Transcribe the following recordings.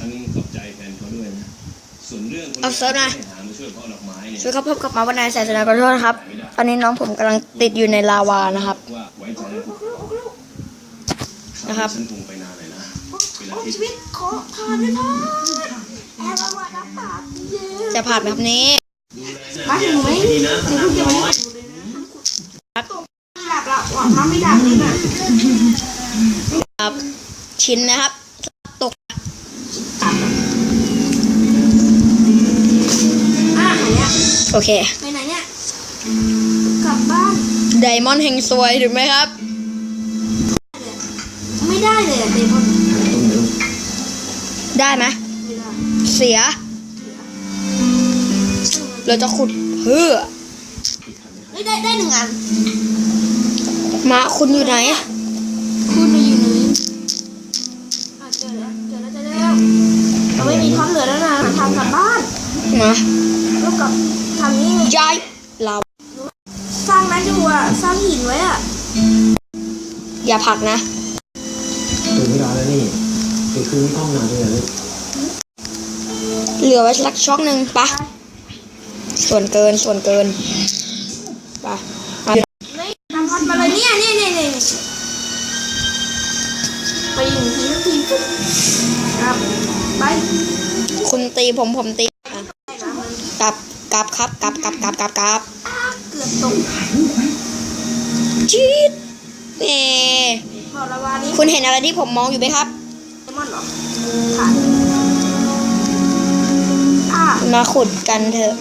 ฉันขอบใจแทนเขาด้วยนะ ส่วนเรื่องคนเอาเซิร์ฟนะ ที่หามาช่วยพ่อดอกไม้เนี่ยสวัสดีครับพบกับมาวันนายแสนสนาขอโทษนะครับ ตอนนี้น้องผมกำลังติดอยู่ในลาวานะครับ ว่าไว้ใจนะนะครับ ฉันคงไปนานเลยนะเวลาที่ชีวิตขอผ่านด้วยพ่อแอบมารับปากเย้จะผ่านแบบนี้มาถึงไหมดีนะพนักน้อยดับละหวังว่าไม่ดับเลยนะครับ ชิ้นนะครับ เค ไปไหนเนี่ย กลับบ้าน ไดมอนด์แห่งสวยถูกไหมครับ ไม่ได้เลยอะเดมอนได้ไหมไม่ได้เสีย เราจะขุดเพื่อ เฮ้ยได้ได้หนึ่งอัน มาคุณอยู่ไหน อย่าผลักนะตื่นไม่นอนแล้วนี่เดี๋ยวคืนนี้ต้องนอนด้วยเหรอลูกเหลือไว้สักช็อกหนึ่งปะส่วนเกินส่วนเกินไปมาไม่ทำพัดมาเลยเนี่ยเนี่ยเนี่ยเนี่ยไปหนึ่งทีสักทีปุ๊บครับไปคุณตีผมผมตีอะได้นะมันกลับกลับครับกลับกลับกลับกลับกลับอ้าเกือบตกจี๊ด เอบอกละวานี้คุณเห็นอะไรที่ผมมองอยู่ไหมครับเดมอนเหรอขาดอ่ามาขุดกันเถอะ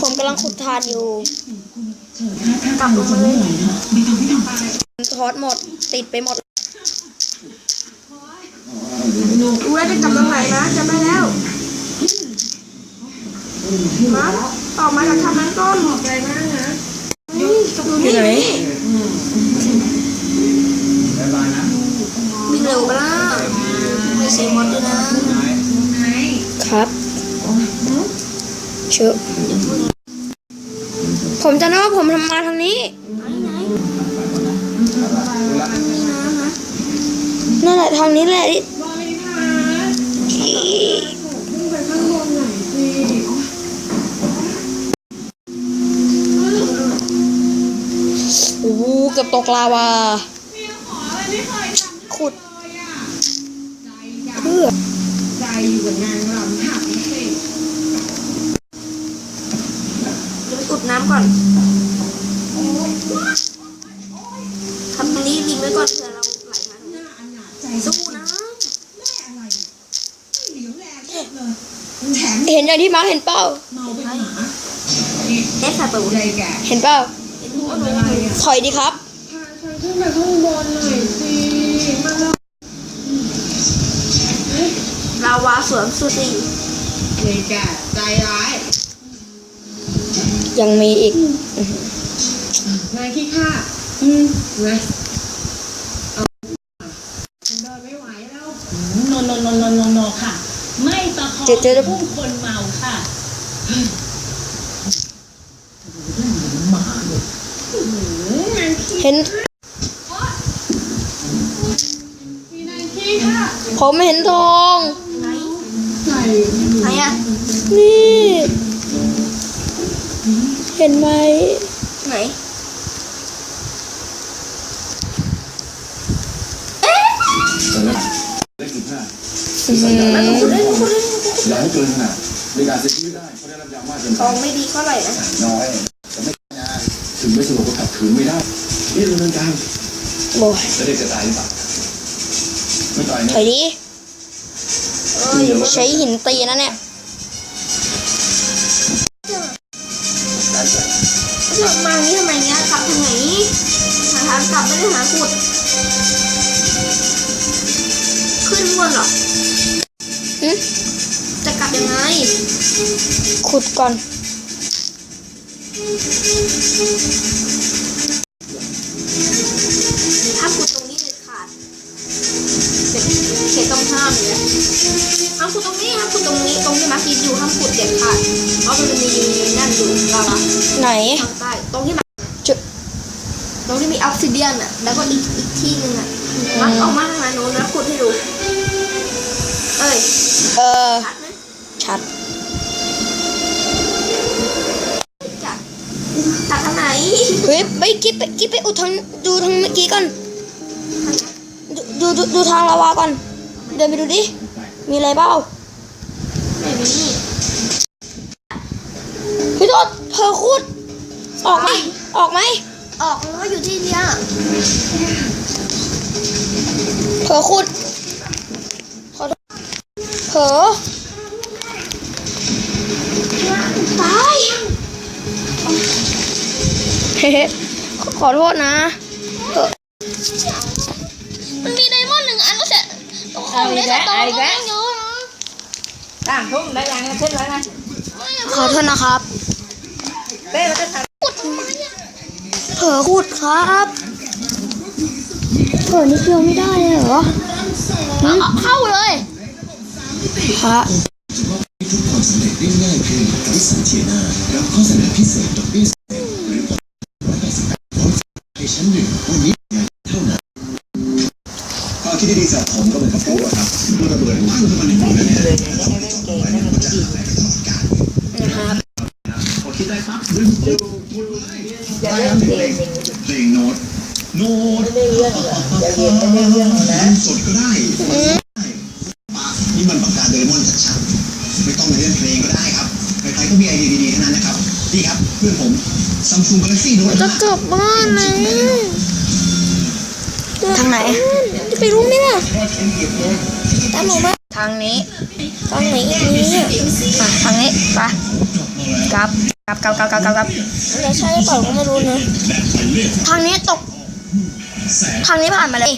ผมกำลังขุดทานอยู่กลับลงมาเลยทอดหมด ติดไปหมดรู้แล้วจะกลับตรงไหนนะจำได้แล้วมาต่อมาจากทางนั้นก่อนใจมากนะนี่ดูอยู่นี่ไหนวิ่งเร็วไปละไม่เสียมดด้วยนะครับ เชื่อผมจะนึกว่าผมทำมาทางนี้นั่นแหละทางนี้แหละที่โอ้โหเกือบตกลาวาขุดเพื่อ เดี๋ยวไปอุดน้ำก่อนทำตรงนี้ริมไว้ก่อนเผื่อเราไหลมาสู้นะ เห็นอย่าง ที่มาร์คเห็นเปล่าเอ๊ะค่ะตูดเห็นเปล่าเห็นหัวหนูถอยดีครับลาวาสวนสุดดีนี่แกใจร้าย ยังมีอีกนายขี้ข้าอืมนะเอาเดินไม่ไหวแล้วโนโนโนโนโนโนค่ะ ไม่ประคองเจ๊เจ๊เดี๋ยวผู้คนเมาค่ะ เห็นมีนายขี้ค่ะผมเห็นทองไหนใส่ไหนอะนี่ เห็นไหมไหนเลขสิบห้าอื้อหื ออย่าให้เกินขนาดในการเสียชีวิตได้เพราะได้รับยามาเกินทไปองไม่ดีเท่าไหร่นะน้อยแต่ไม่นานถึงไม่สงบก็ขัดขืนไม่ได้นี่ดำเนินการโอ้ยแล้วเด็กจะตายหรือเปล่าไม่ตายถนะอยดีเอออย่ามาใช้หินตีนะเนี่ยเลือกมาอย่างนี้ทำไมเงี้ยกลับทางไหนหาทางกลับไม่ได้หาขุดขึ้นบนเหรอหึจะ กลับยังไง ขุดก่อนเถ้าขุดตรงนี้เด็ดขาดเด็ดเขตต้องห้ามเลยห้ามขุดตรงนี้ห้ามขุดตรงนี้ ตรงที่มาร์คิดอยู่ห้ามขุดเด็ดขาด เพราะมันจะมีนั่นอยู่ลาวาไหน ทางใต้ตรงที่มาจุดตรงที่มีออกซิเดียนอะ แล้วก็อีกอีกที่หนึ่งอะมาร์คออกมาทางนั้นโน้นนะขุดให้ดู เอ้ย เออชัดไหม ชัดจัดจัดทางไหนเฮ้ยไปกิ๊บไปกิ๊บไปอุดทางดูทางเมื่อกี้ก่อนดูดูดูดูทางลาวาก่อน เดินไปดูดิ มีอะไรเปล่าไม่มีพี่โทษเธอคูดออกไหมออกไหมออกมันก็อยู่ที่เนี้ยเผลอคูดขอโทษเผลอ ขอขอโทษนะเผลอมันมีไดมอนด์หนึ่งอันก็เสร็จต้องของได้แต่ต้องก็ยังเยอะนะต่างทุ่มได้ยังเช่นไรนะขอโทษนะครับเต้แล้วก็ทเผลอคูดครับเผลอนิดเดียวไม่ได้เลยเหรอเข้าเลยพระทุกความสำเร็จได้ง่ายขึ้นกับวิสันเทียนารับข้อเสนอพิเศษดอกเบี้ยหรือผ่อนร้อยแปดสิบแปดร้อยในชั้นหนึ่งวันนี้งานเท่านั้น ความคิดดีๆจากผมก็เหมือนกับพวกครับเมื่อระเบิดว้างขึ้นมาในหัวเนี่ยเราไม่ต้องเอาไว้ในหัวใจหายไปตลอดกาลนะครับพอคิดได้ปั๊บดึงดูดูเลยอย่าเล่นเพลงเพลงโน้ตโน้ตไม่ได้เรื่องเหรออย่าเรียนไม่ได้เรื่องนะสดก็ได้ปากนี่มันปากกาโดเรมอนชัดๆไม่ต้องมาเล่นเพลงก็ได้ครับใครๆก็มีไอเดียดีๆทั้งนั้นนะครับนี่ครับเพื่อนผม Samsung Galaxy Note จะกลับบ้านเลยทางไหน จะไปรู้ไหมล่ะตามหนูมาทางนี้ทางไหนอีกนี้อะทางนี้ไปกลับกลับกลับกลับกลับกลับกลับมันจะใช่หรือเปล่าก็ไม่รู้นะทางนี้ตก ทางนี้ผ่านมาเลย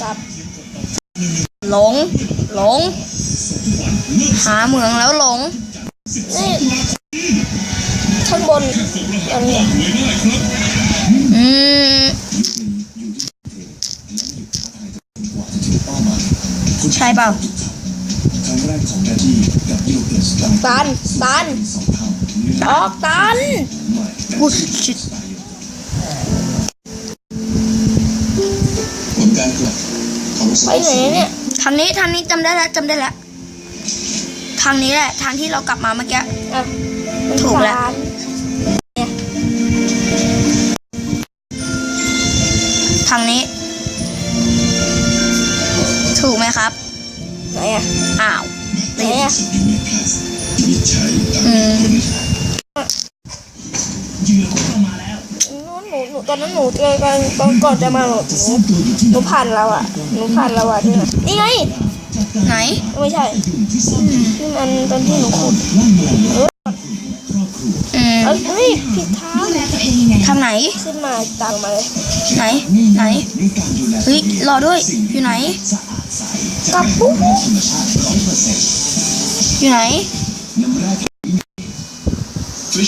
กลับหลงหลง หาเหมืองแล้วหลงนี่ข้างบนอันนี้อืม ใช่ เปล่าครั้งแรกของแดดดี้กับยูเอสกลายตันตันสองเท่าเนื้อออกตันใหม่กูชิดผลการกลับของไปไหนเนี่ย ทางนี้ทางนี้จำได้แล้วจำได้แล้วทางนี้แหละ ทางที่เรากลับมาเมื่อกี้ อะมันถูกแล้วขานทางนี้ อะอ้าวไหนอะวิจัยอืมนู้นหนูหนูตอนนั้นหนูเจอกันตอนก่อนจะมาหนูหนูหนูผ่านเราอะหนูผ่านเราอะด้วยนะนี่ไงไหน ไม่ใช่นี่มันตอนที่หนูขุดอืมเอ้ยเฮ้ยผิดทางทางไหน ขึ้นมาตังมาเลยไหน ไหน เฮ้ย รอด้วย อยู่ไหน กลับปุ๊บอยู่ไหน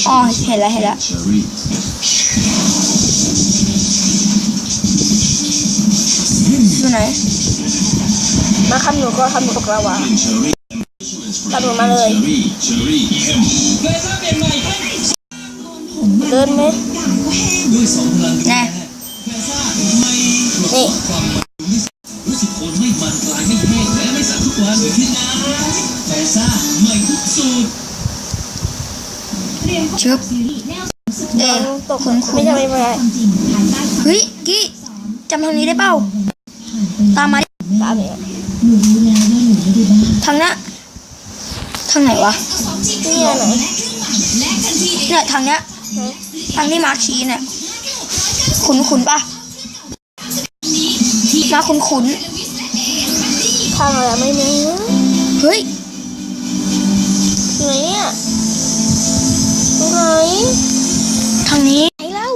อ๋อ เห็นแล้วเห็นแล้วเชอรี่อยู่ไหน มาคำหนูก็คำหนูกับเราอะเชอรี่ตามหนูมาเลย เชอรี่เชอรี่เข้มเดินไหมด้วยสองพลังแน่นี่รู้สึกโคนไม่มันกลายไม่แห้งและไม่สั่นทุกวันเหมือนที่น้ำแฟซ่าใหม่ทุกสูตรชึบเอ๊ะตกไม่ใช่ไม่ไม่เฮ้ยกี้จำทางนี้ได้เปล่า ตามมาดิตามเนี่ยทางเนี้ยทางไหนวะนี่อันไหนเนี่ยทางเนี้ย ทางที่มาร์คชี้เนี่ยคุ้นคุ้นๆปะมาคุ้นคุ้นทางอะไรไม่มีๆเฮ้ยไหนเนี่ยไหนทางนี้ไหนเล่า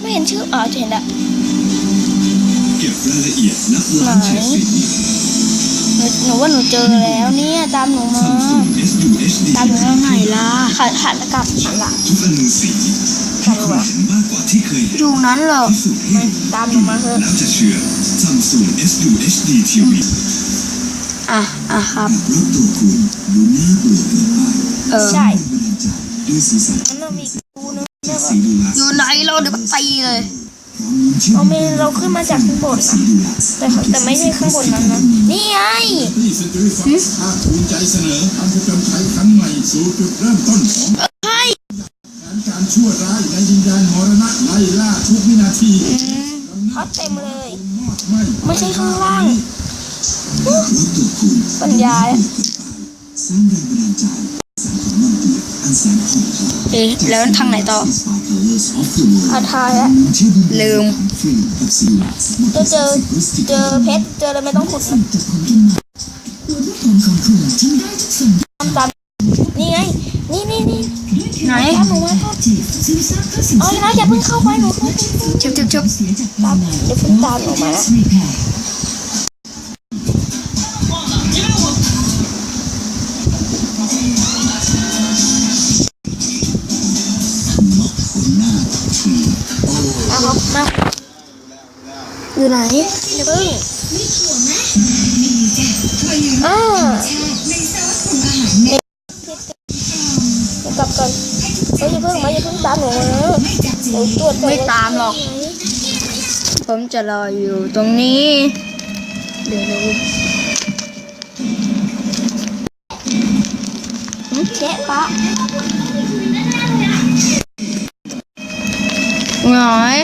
ไม่เห็นชื่ออ๋อเห็นละเก็บรายละเอียดนับล้านเฉดสีไนู หนูว่าหนูเจอแล้วเนี่ยตามหนูมาตามหนูมาไหนล่ะขัดขัดกลับหลังทุกอนูสีที่คุณเห็นมากกว่าที่เคยเห็นอยู่นั้นเหรอพิสูจน์ให้ตามหนูมาเถอะแล้วจะเชื่อ Samsung SUHD TV อะอะครับเออใช่มันต้องมีกูนะอยู่ไหนเราเดี๋ยวมันตีเลย เชื่อเอาเมนเราขึ้นมาจากข้างบนสีนะดูลักแต่แต่ไม่ใช่ข้างบนนั้นนะนี่ไงที่สตรีฟอร์ภาคภูมิใจเสนอการผจญภัยครั้งใหม่สู่จุดเริ่มต้นของแผนการชั่วร้ายในดินแดนมรณะไล่ล่าทุกวินาทีเขาเต็มเลยไม่ไม่ใช่ข้างล่างรถตัวคุณปัญญาสร้างแรงบันดาลใจแสงของมันเปียกอันแสนผ่องพาเอ๊ะแล้วทางไหนต่อ Inspire Colors of the World อาทายแล้วเที่ยวบินลืมฟรีกับสีลักจะเจอเจอเพชรเจออะไรไม่ต้องขุดนะจากคนกันมาตัวลูกผมของคุณที่ได้ทุกส่วนตามตามนี่ไง นี่นี่นี่ไหนตามหนูมาครับเอาเลยนะอย่าเพิ่งเข้าไปหนูเข้าไปชุบชุบชุบตามเดี๋ยวเพิ่งตามหนูมานะ ไหนอย่าเพิ่งอ่าเดี๋ยวกลับก่อนเฮ้ยอย่าเพิ่งมาอย่าเพิ่งตามหนูมานะหนูตรวจก่อนไม่ตามหรอก ผมจะรออยู่ตรงนี้ เดี๋ยวดูเชะปะหน่อย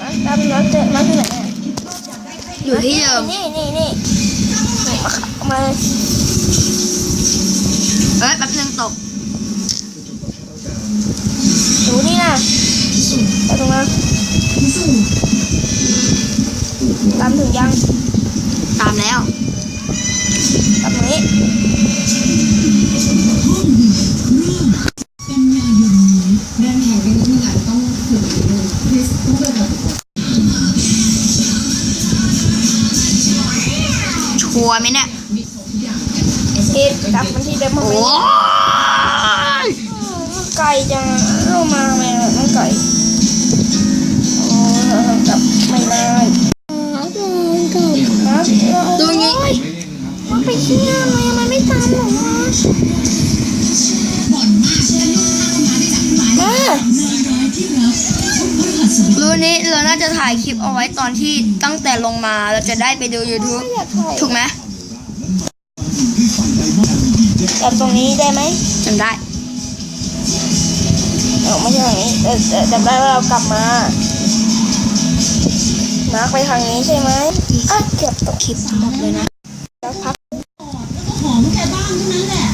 มาตามมาเจอมาที่ไหน อะอยู่ที่เดิมนี่นี่นี่มามาเอ้ยแป๊บนึงตกหนูนี่นะไปตรงนั้นตามถึงยัง ตามแล้วตามตรงนี้ ชัวร์ไหมเนี่ยเอ็ดกลับมันที่เดิมมาโอ้ไหมยไก่จังเรามาไหมน้องไก่โอ้กลับไม่ได้นะตรงนี้มันไปเที่ยวเลยมันไม่ตามหรอมา รูนี้เราน่าจะถ่ายคลิปเอาไว้ตอนที่ตั้งแต่ลงมาเราจะได้ไปดู YouTube อยากถ่ายถูกไหมกลับตรงนี้ได้ไหมจำได้เออไม่ใช่ทางนี้แต่แต่จำได้ว่าเรากลับมามาร์คไปทางนี้ใช่ไหมอะเกือบตกคลิปหมดเลยนะแล้วพักหอมแค่บ้านเท่านั้นแหละ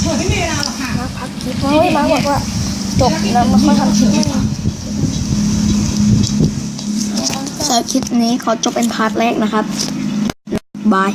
เธอไม่มีเวลาหรอกค่ะมาพักคลิปเฮ้ยมาร์คบอกว่าจบแล้วมาค่อยทำคลิปใหม่ สำหรับคลิปนี้ขอจบเป็นพาร์ทแรกนะครับบาย